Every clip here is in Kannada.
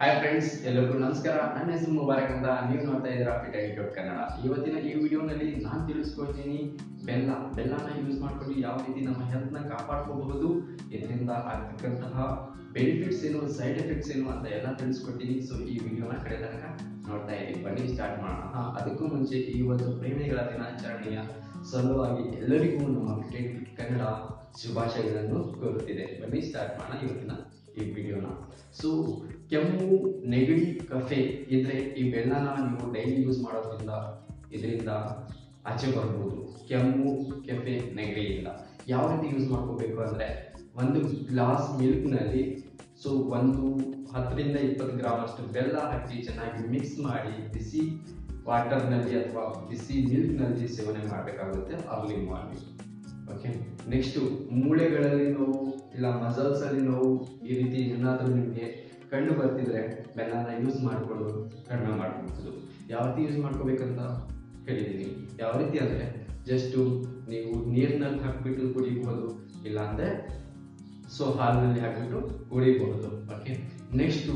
ಹಾಯ್ ಫ್ರೆಂಡ್ಸ್ ಎಲ್ಲರಿಗೂ ನಮಸ್ಕಾರ. ನನ್ನ ಹೆಸರು ಮುಬಾರಕ್ ಅಂತ ನೀವು ನೋಡ್ತಾ ಇದ್ದೀರಾ ಯೂಟ್ಯೂಬ್ ಕನ್ನಡ ಇವತ್ತಿನ ಈ ವಿಡಿಯೋನಲ್ಲಿ ನಾನು ತಿಳಿಸ್ಕೊಳ್ತೀನಿ ಬೆಲ್ಲ, ಬೆಲ್ಲನ ಯೂಸ್ ಮಾಡ್ಕೊಂಡು ಯಾವ ರೀತಿ ನಮ್ಮ ಹೆಲ್ತ್ನ ಕಾಪಾಡ್ಕೋಬಹುದು ಇದರಿಂದ ಆಗ್ತಕ್ಕಂತಹ ಬೆನಿಫಿಟ್ಸ್ ಏನು ಸೈಡ್ ಎಫೆಕ್ಟ್ಸ್ ಏನು ಅಂತ ಎಲ್ಲ ತಿಳಿಸ್ಕೊಡ್ತೀನಿ. ಸೊ ಈ ವಿಡಿಯೋನ ಕಡೆ ತನಕ ನೋಡ್ತಾ ಇದ್ದೀನಿ. ಬನ್ನಿ ಸ್ಟಾರ್ಟ್ ಮಾಡೋಣ. ಅದಕ್ಕೂ ಮುಂಚೆ ಈ ಒಂದು ಪ್ರೇಮಿಗಳ ದಿನಾಚರಣೆಯ ಸಲುವಾಗಿ ಎಲ್ಲರಿಗೂ ನಮ್ಮ ಕನ್ನಡ ಶುಭಾಶಯಗಳನ್ನು ಕೋರುತ್ತಿದೆ. ಬನ್ನಿ ಸ್ಟಾರ್ಟ್ ಮಾಡೋಣ ಇವತ್ತಿನ ಈ ವಿಡಿಯೋನ ಸೊ ಕೆಮ್ಮು, ನೆಗಡಿ, ಕಫೆ ಇದ್ರೆ ಈ ಬೆಲ್ಲನ ನೀವು ಡೈಲಿ ಯೂಸ್ ಮಾಡೋದ್ರಿಂದ ಇದರಿಂದ ಆಚೆ ಬರ್ಬೋದು. ಕೆಮ್ಮು, ಕೆಫೆ ನೆಗಡಿಯಿಂದ ಯಾವ ರೀತಿ ಯೂಸ್ ಮಾಡ್ಕೋಬೇಕು ಅಂದರೆ ಒಂದು ಗ್ಲಾಸ್ ಮಿಲ್ಕ್ನಲ್ಲಿ ಸೊ ಒಂದು ಹತ್ತರಿಂದ ಇಪ್ಪತ್ತು ಗ್ರಾಮ್ ಅಷ್ಟು ಬೆಲ್ಲ ಹಾಕಿ ಚೆನ್ನಾಗಿ ಮಿಕ್ಸ್ ಮಾಡಿ ಬಿಸಿ ವಾಟರ್ನಲ್ಲಿ ಅಥವಾ ಬಿಸಿ ಮಿಲ್ಕ್ನಲ್ಲಿ ಸೇವನೆ ಮಾಡಬೇಕಾಗುತ್ತೆ ಅರ್ಲಿ ಮಾರ್ನಿಂಗ್ ಓಕೆ ನೆಕ್ಸ್ಟು ಮೂಳೆಗಳಲ್ಲಿ ನೋವು ಇಲ್ಲ ಮಸಲ್ಸಲ್ಲಿ ನೋವು ಈ ರೀತಿ ಏನಾದರೂ ನಿಮಗೆ ಕಂಡು ಬರ್ತಿದ್ರೆ ಬೆಲ್ಲನ ಯೂಸ್ ಮಾಡಿಕೊಂಡು ಕಡಿಮೆ ಮಾಡ್ಕೊಳ್ಬೋದು ಯಾವ ರೀತಿ ಯೂಸ್ ಮಾಡ್ಕೋಬೇಕಂತ ಹೇಳಿದ್ದೀನಿ. ಯಾವ ರೀತಿ ಅಂದರೆ ಜಸ್ಟು ನೀವು ನೀರಿನಲ್ಲಿ ಹಾಕಿಬಿಟ್ಟು ಕುಡಿಬೋದು ಇಲ್ಲಾಂದರೆ ಸೊ ಹಾಲಿನಲ್ಲಿ ಹಾಕಿಬಿಟ್ಟು ಕುಡಿಬಹುದು ಓಕೆ ನೆಕ್ಸ್ಟು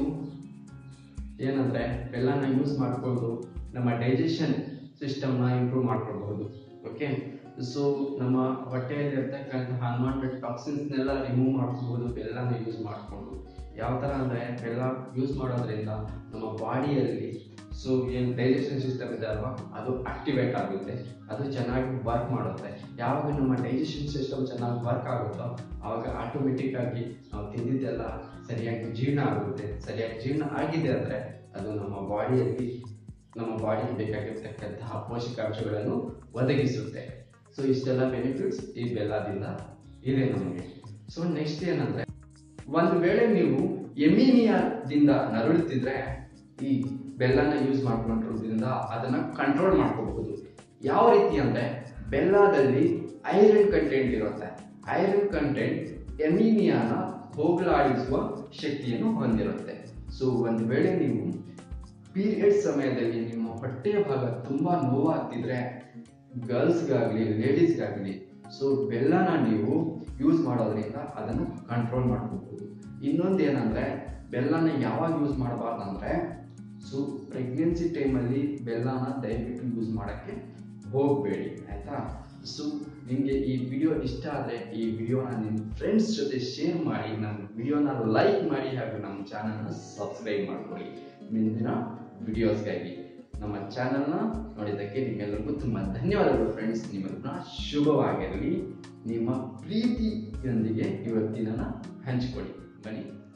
ಏನಂದರೆ ಬೆಲ್ಲನ ಯೂಸ್ ಮಾಡಿಕೊಂಡು ನಮ್ಮ ಡೈಜೆಷನ್ ಸಿಸ್ಟಮ್ನ ಇಂಪ್ರೂವ್ ಮಾಡ್ಕೊಳ್ಬಹುದು. ಓಕೆ ಸೊ ನಮ್ಮ ಹೊಟ್ಟೆಯಲ್ಲಿ ಇರ್ತಕ್ಕಂತಹ ಅನ್ವಾಂಟೆಡ್ ಟಾಕ್ಸಿನ್ಸ್ನೆಲ್ಲ ರಿಮೂವ್ ಮಾಡ್ಕೊಬೋದು, ಬೆಲ್ಲನ ಯೂಸ್ ಮಾಡಿಕೊಂಡು ಯಾವ ಥರ ಅಂದರೆ, ಬೆಲ್ಲ ಯೂಸ್ ಮಾಡೋದ್ರಿಂದ ನಮ್ಮ ಬಾಡಿಯಲ್ಲಿ ಸೊ ಏನು ಡೈಜೆಷನ್ ಸಿಸ್ಟಮ್ ಇದೆ ಅಲ್ವಾ, ಅದು ಆಕ್ಟಿವೇಟ್ ಆಗುತ್ತೆ, ಅದು ಚೆನ್ನಾಗಿ ವರ್ಕ್ ಮಾಡುತ್ತೆ. ಯಾವಾಗ ನಮ್ಮ ಡೈಜೆಷನ್ ಸಿಸ್ಟಮ್ ಚೆನ್ನಾಗಿ ವರ್ಕ್ ಆಗುತ್ತೋ ಆವಾಗ ಆಟೋಮೆಟಿಕ್ ಆಗಿ ನಾವು ತಿಂದಿದ್ದೆಲ್ಲ ಸರಿಯಾಗಿ ಜೀರ್ಣ ಆಗುತ್ತೆ. ಸರಿಯಾಗಿ ಜೀರ್ಣ ಆಗಿದೆ ಅಂದರೆ, ಅದು ನಮ್ಮ ಬಾಡಿಯಲ್ಲಿ, ನಮ್ಮ ಬಾಡಿಗೆ ಬೇಕಾಗಿರ್ತಕ್ಕಂತಹ ಪೋಷಕಾಂಶಗಳನ್ನು ಒದಗಿಸುತ್ತೆ. ಸೊ ಇಷ್ಟೆಲ್ಲ ಬೆನಿಫಿಟ್ಸ್ ಈ ಬೆಲ್ಲದಿಂದ ಇದೆ ನಮಗೆ. ಸೊ ನೆಕ್ಸ್ಟ್ ಏನಂದ್ರೆ, ಒಂದು ವೇಳೆ ನೀವು ಎಮಿನಿಯಾದಿಂದ ನರಳುತ್ತಿದ್ರೆ, ಈ ಬೆಲ್ಲನ ಯೂಸ್ ಮಾಡ್ಕೊಂಡಿರೋದ್ರಿಂದ ಅದನ್ನ ಕಂಟ್ರೋಲ್ ಮಾಡ್ಕೋಬಹುದು. ಯಾವ ರೀತಿ ಅಂದ್ರೆ, ಬೆಲ್ಲದಲ್ಲಿ ಐರನ್ ಕಂಟೆಂಟ್ ಇರುತ್ತೆ. ಐರನ್ ಕಂಟೆಂಟ್ ಎಮಿನಿಯಾನ ಹೋಗಲಾಡಿಸುವ ಶಕ್ತಿಯನ್ನು ಹೊಂದಿರುತ್ತೆ. ಸೊ ಒಂದು ವೇಳೆ ನೀವು ಪೀರಿಯಡ್ ಸಮಯದಲ್ಲಿ ನಿಮ್ಮ ಹೊಟ್ಟೆಯ ಭಾಗ ತುಂಬಾ ನೋವಾಗ್ತಿದ್ರೆ ಗರ್ಲ್ಸ್ಗಾಗಲಿ ಲೇಡೀಸ್ಗಾಗಲಿ ಸೊ ಬೆಲ್ಲನ ನೀವು ಯೂಸ್ ಮಾಡೋದ್ರಿಂದ ಅದನ್ನು ಕಂಟ್ರೋಲ್ ಮಾಡ್ಕೋಬಹುದು ಇನ್ನೊಂದು ಏನಂದ್ರೆ, ಬೆಲ್ಲನ ಯಾವಾಗ ಯೂಸ್ ಮಾಡಬಾರ್ದಂದ್ರೆ ಸೊ ಪ್ರೆಗ್ನೆನ್ಸಿ ಟೈಮಲ್ಲಿ ಬೆಲ್ಲನ ದಯವಿಟ್ಟು ಯೂಸ್ ಮಾಡೋಕ್ಕೆ ಹೋಗಬೇಡಿ, ಆಯಿತಾ? ಸೊ ನಿಮಗೆ ಈ ವಿಡಿಯೋ ಇಷ್ಟ ಆದರೆ ಈ ವಿಡಿಯೋನ ನಿಮ್ಮ ಫ್ರೆಂಡ್ಸ್ ಜೊತೆ ಶೇರ್ ಮಾಡಿ ನಮ್ಮ ವಿಡಿಯೋನ ಲೈಕ್ ಮಾಡಿ ಹಾಗೂ ನಮ್ಮ ಚಾನಲ್ನ ಸಬ್ಸ್ಕ್ರೈಬ್ ಮಾಡ್ಕೊಳ್ಳಿ ಮುಂದಿನ ವಿಡಿಯೋಸ್ಗಾಗಿ ನಮ್ಮ ಚಾನಲ್ನ ನೋಡಿದ್ದಕ್ಕೆ ನಿಮ್ಮೆಲ್ಲರಿಗೂ ತುಂಬ ಧನ್ಯವಾದಗಳು ಫ್ರೆಂಡ್ಸ್ ನಿಮ್ಮೆಲ್ಲರನ್ನ ಶುಭವಾಗಿರಲಿ ನಿಮ್ಮ ಪ್ರೀತಿಯೊಂದಿಗೆ ಇವತ್ತಿನ ಹಂಚಿಕೊಳ್ಳಿ. ಬನ್ನಿ.